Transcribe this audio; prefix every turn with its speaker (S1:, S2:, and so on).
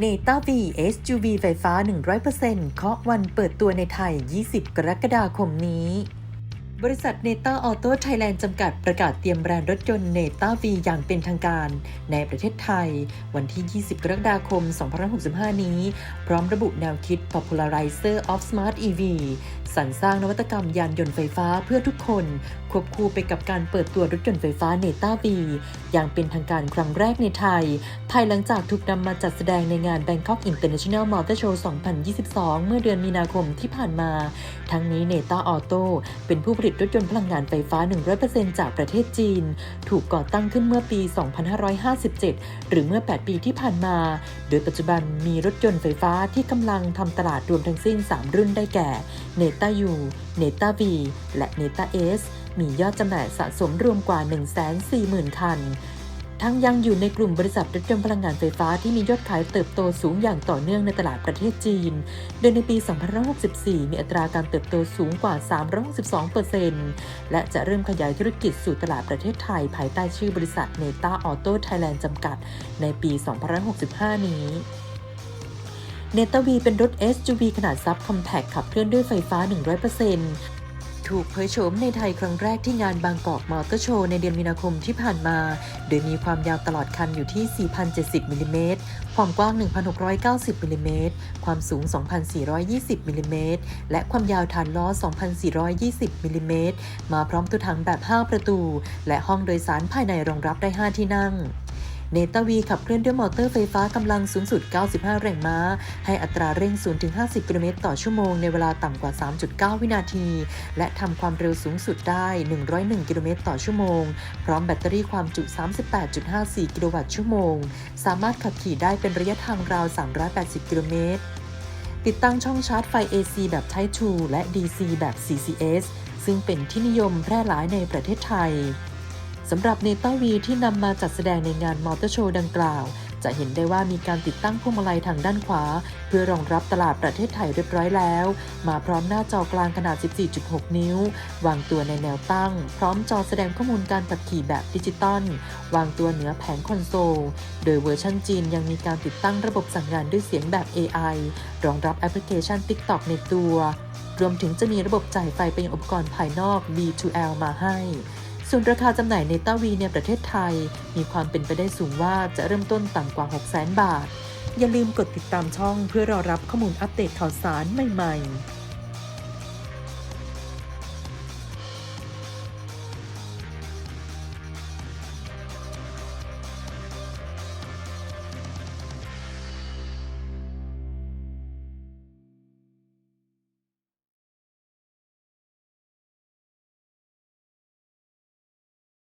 S1: เนต้า V SUV ไฟฟ้า 100%เคาะวันเปิดตัวในไทย 20 กรกฎาคมนี้ บริษัทเนต้าออโต้ไทยแลนด์จำกัดประกาศเตรียมแบรนด์รถยนต์เนต้า V อย่างเป็นทางการ ในประเทศไทย วันที่ 20 กรกฎาคม 2565 นี้ พร้อมระบุแนวคิด Popularizer of Smart EV สรรสร้างนวัตกรรมยานยนต์ไฟฟ้าเพื่อทุกคน ควบคู่ไปกับการเปิดตัวรถยนต์ไฟฟ้าเนต้า V อย่างเป็นทางการครั้งแรกในไทย ภายหลังจากถูกนำมาจัดแสดงในงาน Bangkok International Motor Show 2022 เมื่อเดือนมีนาคมที่ผ่านมา ทั้งนี้เนต้าออโต้เป็นผู้ผลิตรถยนต์พลังงานไฟฟ้า 100%จากประเทศจีน ถูกก่อตั้งขึ้นเมื่อปี 2557 หรือเมื่อ 8 ปีที่ผ่านมา โดยปัจจุบันมีรถยนต์ไฟฟ้าที่กำลังทำตลาดรวมทั้งสิ้น 3 รุ่นได้แก่เนต้า U เนต้า V และเนต้า S มียอดจำหน่ายสะสมรวมกว่า 140,000 คัน ทั้งยังอยู่ในกลุ่มบริษัทรถยนต์พลังงานไฟฟ้าที่มียอดขายเติบโตสูงอย่างต่อเนื่องในตลาดประเทศจีน โดยในปี 2564 มีอัตราการเติบโตสูงกว่า 362%และจะเริ่มขยายธุรกิจสู่ตลาดประเทศไทย ภายใต้ชื่อบริษัทเนต้าออโต้ไทยแลนด์จำกัด ในปี 2565 นี้ เนตาวีเป็นรถ SUV ขนาดซับคอมแพคขับเคลื่อนด้วยไฟฟ้า 100%ถูกเผยโฉมในไทยครั้งแรกที่งานบางกอกมอเตอร์โชว์ในเดือนมีนาคมที่ผ่านมา โดยมีความยาวตลอดคันอยู่ที่ 4,070มิลลิเมตรความกว้าง 1,690มิลลิเมตรความสูง 2,420มิลลิเมตรและความยาวฐานล้อ 2,420มิลลิเมตรมาพร้อมตัวถังแบบ 5 ประตู และห้องโดยสารภายในรองรับได้ 5 ที่นั่ง เนต้าวีขับเคลื่อนด้วยมอเตอร์ไฟฟ้ากำลังสูงสุด 95 แรงม้า ให้อัตราเร่ง 0-50 กิโลเมตรต่อชั่วโมง ในเวลาต่ำกว่า 3.9 วินาที และทำความเร็วสูงสุดได้ 101 กิโลเมตรต่อชั่วโมง พร้อมแบตเตอรี่ความจุ 38.54 กิโลวัตต์ชั่วโมง สามารถขับขี่ได้เป็นระยะทางราว 380 กิโลเมตร ติดตั้งช่องชาร์จไฟ AC แบบ Type 2 และ DC แบบ CCS ซึ่งเป็นที่นิยมแพร่หลายในประเทศไทย สำหรับเนต้าวีที่นำมาจัดแสดงในงานมอเตอร์โชว์ดังกล่าว จะเห็นได้ว่ามีการติดตั้งพวงมาลัยทางด้านขวา เพื่อรองรับตลาดประเทศไทยเรียบร้อยแล้ว มาพร้อมหน้าจอกลางขนาด 14.6 นิ้ว วางตัวในแนวตั้ง พร้อมจอแสดงข้อมูลการขับขี่แบบดิจิตอลวางตัวเหนือแผงคอนโซล โดยเวอร์ชันจีนยังมีการติดตั้งระบบสั่งงานด้วยเสียงแบบ AI รองรับแอปพลิเคชัน TikTok ในตัว รวมถึงจะมีระบบจ่ายไฟไปยังอุปกรณ์ภายนอก B2L มาให้ ส่วนราคาจำหน่ายในต้าวีในประเทศไทย มีความเป็นไปได้สูงว่าจะเริ่มต้นต่ำกว่า 600,000 บาท อย่าลืมกดติดตามช่องเพื่อรอรับข้อมูลอัปเดตข่าวสารใหม่ ๆ